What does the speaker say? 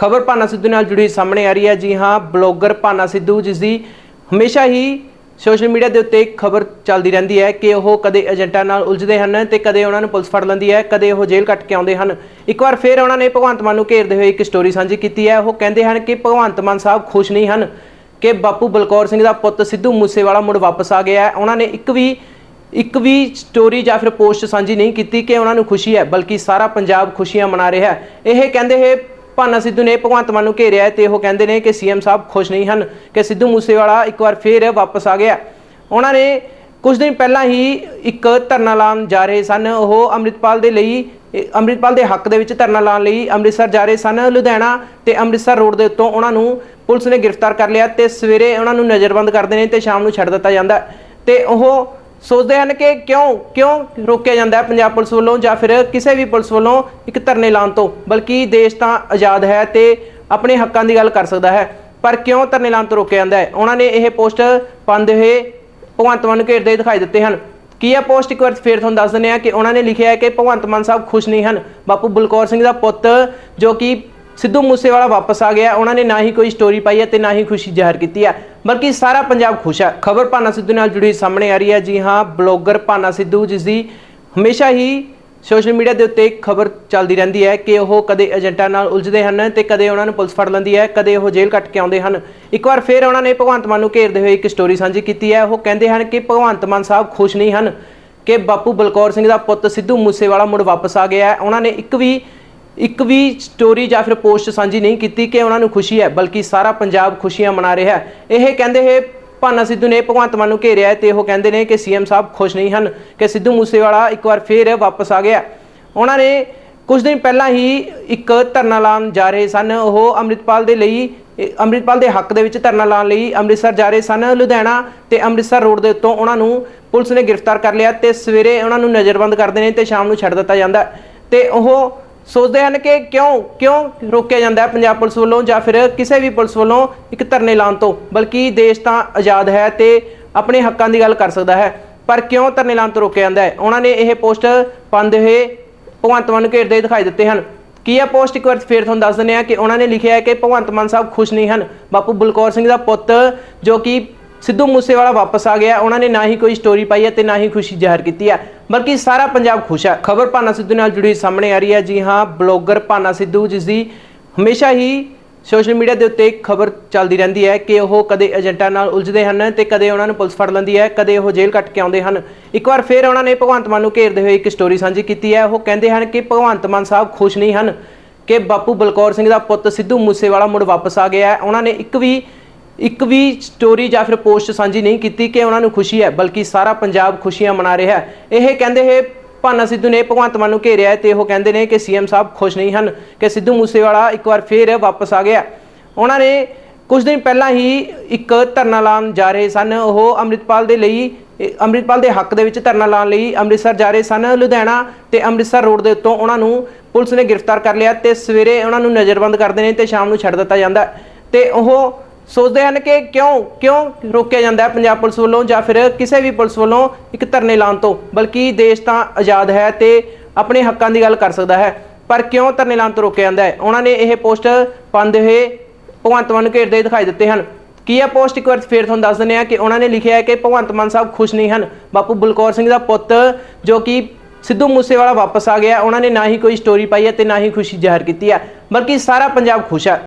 ਖਬਰ ਭਾਨਾ ਸਿੱਧੂ ਨਾਲ ਜੁੜੀ ਸਾਹਮਣੇ ਆ ਰਹੀ ਹੈ। ਜੀ ਹਾਂ, ਬਲੌਗਰ ਭਾਨਾ ਸਿੱਧੂ ਜਿਸ ਦੀ ਹਮੇਸ਼ਾ ਹੀ ਸੋਸ਼ਲ ਮੀਡੀਆ ਦੇ ਉੱਤੇ ਖਬਰ ਚੱਲਦੀ ਰਹਿੰਦੀ ਹੈ ਕਿ ਉਹ ਕਦੇ ਏਜੰਟਾਂ ਨਾਲ ਉਲਝਦੇ ਹਨ ਤੇ ਕਦੇ ਉਹਨਾਂ ਨੂੰ ਪੁਲਿਸ ਫੜ ਲੈਂਦੀ ਹੈ, ਕਦੇ ਉਹ ਜੇਲ੍ਹ ਕੱਟ ਕੇ ਆਉਂਦੇ ਹਨ। ਇੱਕ ਵਾਰ ਫਿਰ ਉਹਨਾਂ ਨੇ ਭਗਵੰਤ ਮਾਨ ਨੂੰ ਘੇਰਦੇ ਹੋਏ ਇੱਕ ਸਟੋਰੀ ਸਾਂਝੀ ਕੀਤੀ ਹੈ। ਉਹ ਕਹਿੰਦੇ ਹਨ ਕਿ ਭਗਵੰਤ ਮਾਨ ਸਾਹਿਬ ਖੁਸ਼ ਨਹੀਂ ਹਨ ਕਿ ਬਾਪੂ ਬਲਕੌਰ ਸਿੰਘ ਦਾ ਪੁੱਤ ਸਿੱਧੂ ਮੂਸੇਵਾਲਾ ਮੁੜ ਵਾਪਸ ਆ ਗਿਆ ਹੈ। ਉਹਨਾਂ ਨੇ ਇੱਕ ਵੀ ਇੱਕ ਵੀ ਸਟੋਰੀ ਜਾਂ ਫਿਰ ਪੋਸਟ ਸਾਂਝੀ ਨਹੀਂ ਕੀਤੀ ਕਿ ਉਹਨਾਂ ਨੂੰ ਖੁਸ਼ੀ ਹੈ, ਬਲਕਿ ਸਾਰਾ ਪੰਜਾਬ ਖੁਸ਼ੀਆਂ ਮਨਾ ਰਿਹਾ ਹੈ। ਇਹ ਕਹਿੰਦੇ ਹੈ ਭਾਨਾ ਸਿੱਧੂ ਨੇ ਭਗਵੰਤ ਮਾਨ ਨੂੰ ਘੇਰਿਆ ਹੈ ਤੇ ਉਹ ਕਹਿੰਦੇ ਨੇ ਕਿ ਸੀਐਮ ਸਾਹਿਬ ਖੁਸ਼ ਨਹੀਂ ਹਨ ਕਿ ਸਿੱਧੂ ਮੂਸੇਵਾਲਾ ਇੱਕ ਵਾਰ ਫੇਰ ਵਾਪਸ ਆ ਗਿਆ ਉਹਨਾਂ ਨੇ ਕੁਝ ਦਿਨ ਪਹਿਲਾਂ ਹੀ ਇੱਕ ਧਰਨਾ ਲਾਉਣ ਜਾ ਰਹੇ ਸਨ ਉਹ ਅੰਮ੍ਰਿਤਪਾਲ ਦੇ ਲਈ ਅੰਮ੍ਰਿਤਪਾਲ ਦੇ ਹੱਕ ਦੇ ਵਿੱਚ ਧਰਨਾ ਲਾਉਣ ਲਈ ਅੰਮ੍ਰਿਤਸਰ ਜਾ ਰਹੇ ਸਨ, ਲੁਧਿਆਣਾ ਤੇ ਅੰਮ੍ਰਿਤਸਰ ਰੋਡ ਦੇ ਉੱਤੋਂ ਉਹਨਾਂ ਨੂੰ ਪੁਲਿਸ ਨੇ ਗ੍ਰਿਫਤਾਰ ਕਰ ਲਿਆ ਤੇ ਸਵੇਰੇ ਉਹਨਾਂ ਨੂੰ ਨਜ਼ਰਬੰਦ ਕਰਦੇ ਨੇ ਤੇ ਸ਼ਾਮ ਨੂੰ ਛੱਡ ਦਿੱਤਾ ਜਾਂਦਾ ਹੈ। ਤੇ ਉਹ ਸੋਚਦੇ ਹਨ ਕਿ ਕਿਉਂ ਕਿਉਂ ਰੋਕਿਆ ਜਾਂਦਾ ਹੈ ਪੰਜਾਬ ਪੁਲਿਸ ਵੱਲੋਂ ਜਾਂ ਫਿਰ ਕਿਸੇ ਵੀ ਪੁਲਿਸ ਵੱਲੋਂ ਇੱਕ ਧਰਨੇ ਲਾਉਣ ਤੋਂ, ਬਲਕਿ ਦੇਸ਼ ਤਾਂ ਆਜ਼ਾਦ ਹੈ ਤੇ ਆਪਣੇ ਹੱਕਾਂ ਦੀ ਗੱਲ ਕਰ ਸਕਦਾ ਹੈ, ਪਰ ਕਿਉਂ ਧਰਨੇ ਲਾਉਣ ਤੋਂ ਰੋਕਿਆ ਜਾਂਦਾ ਹੈ? ਉਹਨਾਂ ਨੇ ਇਹ ਪੋਸਟ ਪਾਉਂਦੇ ਹੋਏ ਭਗਵੰਤ ਮਾਨ ਨੂੰ ਘੇਰਦੇ ਦਿਖਾਈ ਦਿੱਤੇ ਹਨ। ਕੀ ਇਹ ਪੋਸਟ ਇੱਕ ਵਾਰ ਫੇਰ ਤੁਹਾਨੂੰ ਦੱਸ ਦਿੰਦੇ ਆ ਕਿ ਉਹਨਾਂ ਨੇ ਲਿਖਿਆ ਹੈ ਕਿ ਭਗਵੰਤ ਮਾਨ ਸਾਹਿਬ ਖੁਸ਼ ਨਹੀਂ ਹਨ। ਬਾਪੂ ਬਲਕੌਰ ਸਿੰਘ ਦਾ ਪੁੱਤ ਜੋ ਕਿ ਸਿੱਧੂ ਮੂਸੇਵਾਲਾ ਵਾਪਸ ਆ ਗਿਆ। ਉਹਨਾਂ ਨੇ ਨਾ ਹੀ ਕੋਈ ਸਟੋਰੀ ਪਾਈ ਹੈ ਤੇ ਨਾ ਹੀ ਖੁਸ਼ੀ ਜ਼ਾਹਰ ਕੀਤੀ ਹੈ। ਬਲਕਿ ਸਾਰਾ ਪੰਜਾਬ ਖੁਸ਼ ਹੈ। ਖਬਰ ਭਾਨਾ ਸਿੱਧੂ ਨਾਲ ਜੁੜੀ ਸਾਹਮਣੇ ਆ ਰਹੀ ਹੈ। ਜੀ ਹਾਂ, ਬਲੌਗਰ ਭਾਨਾ ਸਿੱਧੂ ਜਿਸ ਦੀ ਹਮੇਸ਼ਾ ਹੀ ਸੋਸ਼ਲ ਮੀਡੀਆ ਦੇ ਉੱਤੇ ਖਬਰ ਚੱਲਦੀ ਰਹਿੰਦੀ ਹੈ ਕਿ ਉਹ ਕਦੇ ਏਜੰਟਾਂ ਨਾਲ ਉਲਝਦੇ ਹਨ ਤੇ ਕਦੇ ਉਹਨਾਂ ਨੂੰ ਪੁਲਿਸ ਫੜ ਲੈਂਦੀ ਹੈ, ਕਦੇ ਉਹ ਜੇਲ੍ਹ ਕੱਟ ਕੇ ਆਉਂਦੇ ਹਨ। ਇੱਕ ਵਾਰ ਫਿਰ ਉਹਨਾਂ ਨੇ ਭਗਵੰਤ ਮਾਨ ਨੂੰ ਘੇਰਦੇ ਹੋਏ ਇੱਕ ਸਟੋਰੀ ਸਾਂਝੀ ਕੀਤੀ ਹੈ। ਉਹ ਕਹਿੰਦੇ ਹਨ ਕਿ ਭਗਵੰਤ ਮਾਨ ਸਾਹਿਬ ਖੁਸ਼ ਨਹੀਂ ਹਨ ਕਿ ਬਾਪੂ ਬਲਕੌਰ ਸਿੰਘ ਦਾ ਪੁੱਤ ਸਿੱਧੂ ਮੂਸੇਵਾਲਾ ਮੁੜ ਵਾਪਸ ਆ ਗਿਆ ਹੈ। ਉਹਨਾਂ ਨੇ ਇੱਕ ਵੀ ਇੱਕ ਵੀ ਸਟੋਰੀ ਜਾਂ ਫਿਰ ਪੋਸਟ ਸਾਂਝੀ ਨਹੀਂ ਕੀਤੀ ਕਿ ਉਹਨਾਂ ਨੂੰ ਖੁਸ਼ੀ ਹੈ, ਬਲਕਿ ਸਾਰਾ ਪੰਜਾਬ ਖੁਸ਼ੀਆਂ ਮਨਾ ਰਿਹਾ ਹੈ। ਇਹ ਕਹਿੰਦੇ ਹੈ ਭਾਨਾ ਸਿੱਧੂ ਨੇ ਭਗਵੰਤ ਮਾਨ ਨੂੰ ਘੇਰਿਆ ਹੈ ਤੇ ਉਹ ਕਹਿੰਦੇ ਨੇ ਕਿ ਸੀਐਮ ਸਾਹਿਬ ਖੁਸ਼ ਨਹੀਂ ਹਨ, ਕਿ ਸਿੱਧੂ ਮੂਸੇਵਾਲਾ ਇੱਕ ਵਾਰ ਫੇਰ ਵਾਪਸ ਆ ਗਿਆ। ਉਹਨਾਂ ਨੇ ਕੁਝ ਦਿਨ ਪਹਿਲਾਂ ਹੀ ਇੱਕ ਧਰਨਾ ਲਾਉਣ ਜਾ ਰਹੇ ਸਨ। ਉਹ ਅੰਮ੍ਰਿਤਪਾਲ ਦੇ ਲਈ, ਅੰਮ੍ਰਿਤਪਾਲ ਦੇ ਹੱਕ ਦੇ ਵਿੱਚ ਧਰਨਾ ਲਾਉਣ ਲਈ ਅੰਮ੍ਰਿਤਸਰ ਜਾ ਰਹੇ ਸਨ, ਲੁਧਿਆਣਾ ਤੇ ਅੰਮ੍ਰਿਤਸਰ ਰੋਡ ਦੇ ਉੱਤੋਂ ਉਹਨਾਂ ਨੂੰ ਪੁਲਿਸ ਨੇ ਗ੍ਰਿਫਤਾਰ ਕਰ ਲਿਆ ਤੇ ਸਵੇਰੇ ਉਹਨਾਂ ਨੂੰ ਨਜ਼ਰਬੰਦ ਕਰਦੇ ਨੇ ਤੇ ਸ਼ਾਮ ਨੂੰ ਛੱਡ ਦਿੱਤਾ ਜਾਂਦਾ ਹੈ। ਤੇ ਉਹ ਸੋਚਦੇ ਹਨ ਕਿ ਕਿਉਂ ਕਿਉਂ ਰੋਕਿਆ ਜਾਂਦਾ ਹੈ ਪੰਜਾਬ ਪੁਲਿਸ ਵੱਲੋਂ ਜਾਂ ਫਿਰ ਕਿਸੇ ਵੀ ਪੁਲਿਸ ਵੱਲੋਂ ਇੱਕ ਧਰਨੇ ਲਾਉਣ ਤੋਂ, ਬਲਕਿ ਦੇਸ਼ ਤਾਂ ਆਜ਼ਾਦ ਹੈ ਤੇ ਆਪਣੇ ਹੱਕਾਂ ਦੀ ਗੱਲ ਕਰ ਸਕਦਾ ਹੈ, ਪਰ ਕਿਉਂ ਧਰਨੇ ਲਾਉਣ ਤੋਂ ਰੋਕਿਆ ਜਾਂਦਾ ਹੈ? ਉਹਨਾਂ ਨੇ ਇਹ ਪੋਸਟ ਪਾਉਂਦੇ ਹੋਏ ਭਗਵੰਤ ਮਾਨ ਨੂੰ ਘੇਰਦੇ ਦਿਖਾਈ ਦਿੱਤੇ ਹਨ। ਕੀ ਇਹ ਪੋਸਟ ਇੱਕ ਵਾਰ ਫੇਰ ਤੁਹਾਨੂੰ ਦੱਸ ਦਿੰਦੇ ਆ ਕਿ ਉਹਨਾਂ ਨੇ ਲਿਖਿਆ ਹੈ ਕਿ ਭਗਵੰਤ ਮਾਨ ਸਾਹਿਬ ਖੁਸ਼ ਨਹੀਂ ਹਨ। ਬਾਪੂ ਬਲਕੌਰ ਸਿੰਘ ਦਾ ਪੁੱਤ ਜੋ ਕਿ ਸਿੱਧੂ ਮੂਸੇਵਾਲਾ ਵਾਪਸ ਆ ਗਿਆ। ਉਹਨਾਂ ਨੇ ਨਾ ਹੀ ਕੋਈ ਸਟੋਰੀ ਪਾਈ ਹੈ ਤੇ ਨਾ ਹੀ ਖੁਸ਼ੀ ਜ਼ਾਹਰ ਕੀਤੀ ਹੈ। ਬਲਕਿ ਸਾਰਾ ਪੰਜਾਬ ਖੁਸ਼ ਹੈ। ਖਬਰ ਭਾਨਾ ਸਿੱਧੂ ਨਾਲ ਜੁੜੀ ਸਾਹਮਣੇ ਆ ਰਹੀ ਹੈ। ਜੀ ਹਾਂ, ਬਲੌਗਰ ਭਾਨਾ ਸਿੱਧੂ ਜਿਸ ਦੀ ਹਮੇਸ਼ਾ ਹੀ ਸੋਸ਼ਲ ਮੀਡੀਆ ਦੇ ਉੱਤੇ ਖਬਰ ਚੱਲਦੀ ਰਹਿੰਦੀ ਹੈ ਕਿ ਉਹ ਕਦੇ ਏਜੰਟਾਂ ਨਾਲ ਉਲਝਦੇ ਹਨ ਤੇ ਕਦੇ ਉਹਨਾਂ ਨੂੰ ਪੁਲਿਸ ਫੜ ਲੈਂਦੀ ਹੈ, ਕਦੇ ਉਹ ਜੇਲ੍ਹ ਕੱਟ ਕੇ ਆਉਂਦੇ ਹਨ। ਇੱਕ ਵਾਰ ਫਿਰ ਉਹਨਾਂ ਨੇ ਭਗਵੰਤ ਮਾਨ ਨੂੰ ਘੇਰਦੇ ਹੋਏ ਇੱਕ ਸਟੋਰੀ ਸਾਂਝੀ ਕੀਤੀ ਹੈ। ਉਹ ਕਹਿੰਦੇ ਹਨ ਕਿ ਭਗਵੰਤ ਮਾਨ ਸਾਹਿਬ ਖੁਸ਼ ਨਹੀਂ ਹਨ ਕਿ ਬਾਪੂ ਬਲਕੌਰ ਸਿੰਘ ਦਾ ਪੁੱਤ ਸਿੱਧੂ ਮੂਸੇਵਾਲਾ ਮੁੜ ਵਾਪਸ ਆ ਗਿਆ ਹੈ। ਉਹਨਾਂ ਨੇ ਇੱਕ ਵੀ ਇੱਕ ਵੀ ਸਟੋਰੀ ਜਾਂ ਫਿਰ ਪੋਸਟ ਸਾਂਝੀ ਨਹੀਂ ਕੀਤੀ ਕਿ ਉਹਨਾਂ ਨੂੰ ਖੁਸ਼ੀ ਹੈ, ਬਲਕਿ ਸਾਰਾ ਪੰਜਾਬ ਖੁਸ਼ੀਆਂ ਮਨਾ ਰਿਹਾ ਹੈ। ਇਹ ਕਹਿੰਦੇ ਹੈ, ਭਾਨਾ ਸਿੱਧੂ ਨੇ ਭਗਵੰਤ ਮਾਨ ਨੂੰ ਘੇਰਿਆ ਹੈ ਤੇ ਉਹ ਕਹਿੰਦੇ ਨੇ ਕਿ ਸੀਐਮ ਸਾਹਿਬ ਖੁਸ਼ ਨਹੀਂ ਹਨ, ਕਿ ਸਿੱਧੂ ਮੂਸੇਵਾਲਾ ਇੱਕ ਵਾਰ ਫੇਰ ਵਾਪਸ ਆ ਗਿਆ ਉਹਨਾਂ ਨੇ ਕੁਝ ਦਿਨ ਪਹਿਲਾਂ ਹੀ ਇੱਕ ਧਰਨਾ ਲਾਉਣ ਜਾ ਰਹੇ ਸਨ। ਉਹ ਅੰਮ੍ਰਿਤਪਾਲ ਦੇ ਲਈ ਅੰਮ੍ਰਿਤਪਾਲ ਦੇ ਹੱਕ ਦੇ ਵਿੱਚ ਧਰਨਾ ਲਾਉਣ ਲਈ ਅੰਮ੍ਰਿਤਸਰ ਜਾ ਰਹੇ ਸਨ, ਲੁਧਿਆਣਾ ਤੇ ਅੰਮ੍ਰਿਤਸਰ ਰੋਡ ਦੇ ਉੱਤੋਂ ਉਹਨਾਂ ਨੂੰ ਪੁਲਿਸ ਨੇ ਗ੍ਰਿਫਤਾਰ ਕਰ ਲਿਆ ਤੇ ਸਵੇਰੇ ਉਹਨਾਂ ਨੂੰ ਨਜ਼ਰਬੰਦ ਕਰਦੇ ਨੇ ਤੇ ਸ਼ਾਮ ਨੂੰ ਛੱਡ ਦਿੱਤਾ ਜਾਂਦਾ ਹੈ। ਤੇ ਉਹ ਸੋਚਦੇ ਹਨ ਕਿ ਕਿਉਂ ਕਿਉਂ ਰੋਕਿਆ ਜਾਂਦਾ ਹੈ ਪੰਜਾਬ ਪੁਲਿਸ ਵੱਲੋਂ ਜਾਂ ਫਿਰ ਕਿਸੇ ਵੀ ਪੁਲਿਸ ਵੱਲੋਂ ਇੱਕ ਧਰਨੇ ਲਾਉਣ ਤੋਂ, ਬਲਕਿ ਦੇਸ਼ ਤਾਂ ਆਜ਼ਾਦ ਹੈ ਤੇ ਆਪਣੇ ਹੱਕਾਂ ਦੀ ਗੱਲ ਕਰ ਸਕਦਾ ਹੈ, ਪਰ ਕਿਉਂ ਧਰਨੇ ਲਾਉਣ ਤੋਂ ਰੋਕਿਆ ਜਾਂਦਾ ਹੈ? ਉਹਨਾਂ ਨੇ ਇਹ ਪੋਸਟ ਪਾਉਂਦੇ ਹੋਏ ਭਗਵੰਤ ਮਾਨ ਨੂੰ ਘੇਰਦੇ ਦਿਖਾਈ ਦਿੱਤੇ ਹਨ। ਕੀ ਇਹ ਪੋਸਟ ਇੱਕ ਵਾਰ ਫੇਰ ਤੁਹਾਨੂੰ ਦੱਸ ਦਿੰਦੇ ਆ ਕਿ ਉਹਨਾਂ ਨੇ ਲਿਖਿਆ ਹੈ ਕਿ ਭਗਵੰਤ ਮਾਨ ਸਾਹਿਬ ਖੁਸ਼ ਨਹੀਂ ਹਨ। ਬਾਪੂ ਬਲਕੌਰ ਸਿੰਘ ਦਾ ਪੁੱਤ ਜੋ ਕਿ ਸਿੱਧੂ ਮੂਸੇਵਾਲਾ ਵਾਪਸ ਆ ਗਿਆ, ਉਹਨਾਂ ਨੇ ਨਾ ਹੀ ਕੋਈ ਸਟੋਰੀ ਪਾਈ ਹੈ ਤੇ ਨਾ ਹੀ ਖੁਸ਼ੀ ਜ਼ਾਹਰ ਕੀਤੀ ਹੈ, ਬਲਕਿ ਸਾਰਾ ਪੰਜਾਬ ਖੁਸ਼ ਹੈ।